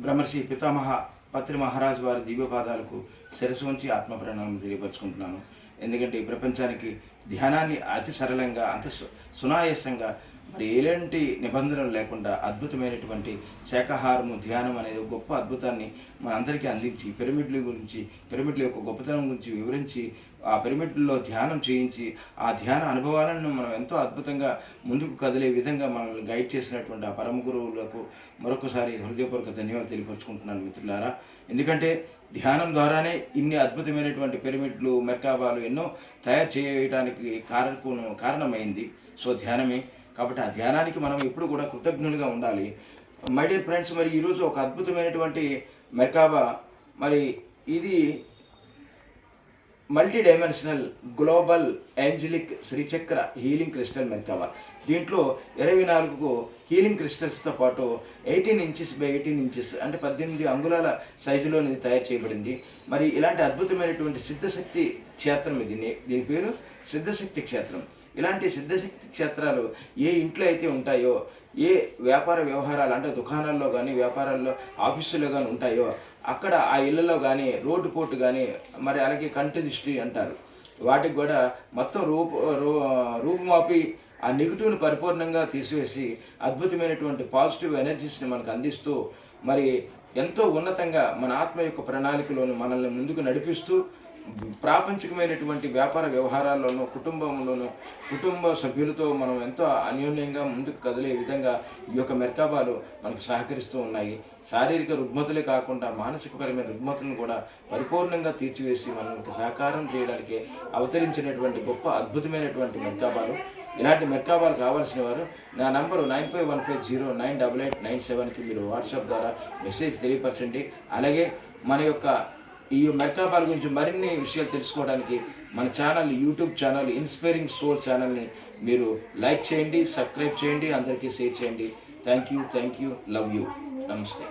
బ్రహ్మర్షి పితామహ పత్రి మహారాజు వారి దివ్యపాదాలకు శిరసు ఉంచి ఆత్మ ప్రణామం తెలియపరుచుకుంటున్నాను. ఎందుకంటే ఈ ప్రపంచానికి ధ్యానాన్ని అతి సరళంగా అంత సునాయాసంగా మరి ఎలాంటి నిబంధనలు లేకుండా అద్భుతమైనటువంటి శాకాహారము ధ్యానం అనేది ఒక గొప్ప అద్భుతాన్ని మనందరికీ అందించి పిరమిడ్ల గురించి పిరమిడ్ల యొక్క గొప్పతనం గురించి వివరించి ఆ పిరమిడ్లో ధ్యానం చేయించి ఆ ధ్యాన అనుభవాలను మనం ఎంతో అద్భుతంగా ముందుకు కదిలే విధంగా మనల్ని గైడ్ చేసినటువంటి ఆ పరమ గురువులకు మరొకసారి హృదయపూర్వక ధన్యవాదాలు తెలియపరుచుకుంటున్నాను మిత్రులారా. ఎందుకంటే ధ్యానం ద్వారానే ఇన్ని అద్భుతమైనటువంటి పిరమిడ్లు మెర్కాబాలు ఎన్నో తయారు చేయడానికి కారణం కారణమైంది. సో ధ్యానమే. కాబట్టి ఆ ధ్యానానికి మనం ఎప్పుడు కూడా కృతజ్ఞులుగా ఉండాలి. మై డియర్ ఫ్రెండ్స్ మరి ఈరోజు ఒక అద్భుతమైనటువంటి మెర్కాబా మరి ఇది multi dimensional global angelic Srichakra healing crystal merkaba దీంట్లో ఇరవై నాలుగు హీలింగ్ క్రిస్టల్స్తో పాటు eighteen inches by eighteen inches అంటే పద్దెనిమిది అంగుళాల సైజులో ఇది తయారు చేయబడింది. మరి ఇలాంటి అద్భుతమైనటువంటి సిద్ధశక్తి క్షేత్రం ఇది. దీని పేరు సిద్ధశక్తి క్షేత్రం. ఇలాంటి సిద్ధశక్తి క్షేత్రాలు ఏ ఇంట్లో అయితే ఉంటాయో ఏ వ్యాపార వ్యవహారాలు అంటే దుకాణాల్లో కానీ వ్యాపారాల్లో ఆఫీసుల్లో కానీ ఉంటాయో అక్కడ ఆ ఇళ్ళలో కానీ రోడ్డు పోటు కానీ మరి అలాగే కంటి దృష్టి అంటారు. వాటికి కూడా మొత్తం రూపు రూ- రూపుమాపి ఆ నెగిటివ్ని పరిపూర్ణంగా తీసివేసి అద్భుతమైనటువంటి పాజిటివ్ ఎనర్జీస్ని మనకు అందిస్తూ మరి ఎంతో ఉన్నతంగా మన ఆత్మ యొక్క ప్రణాళికలోను మనల్ని ముందుకు నడిపిస్తూ ప్రాపంచికమైనటువంటి వ్యాపార వ్యవహారాల్లోనూ కుటుంబంలోనూ కుటుంబ సభ్యులతో మనం ఎంతో అన్యోన్యంగా ముందుకు కదిలే విధంగా ఈ యొక్క మెర్కాబాలు మనకు సహకరిస్తూ ఉన్నాయి. శారీరక రుగ్మతులే కాకుండా మానసికపరమైన రుగ్మతులను కూడా పరిపూర్ణంగా తీర్చివేసి మనకు సహకారం చేయడానికి అవతరించినటువంటి గొప్ప అద్భుతమైనటువంటి మెర్కాబాలు. ఇలాంటి మెర్కాబాలు కావాల్సిన వారు నా number nine five one five zero nine double eight nine సెవెన్కి మీరు వాట్సాప్ ద్వారా మెసేజ్ తెలియపరచండి. అలాగే మన యొక్క ఈ మెర్కాబాల గురించి మరిన్ని విషయాలు తెలుసుకోవడానికి మన channel YouTube channel inspiring soul ఛానల్ని మీరు లైక్ చేయండి సబ్స్క్రైబ్ చేయండి అందరికీ షేర్ చేయండి. Thank you thank you love you. నమస్తే.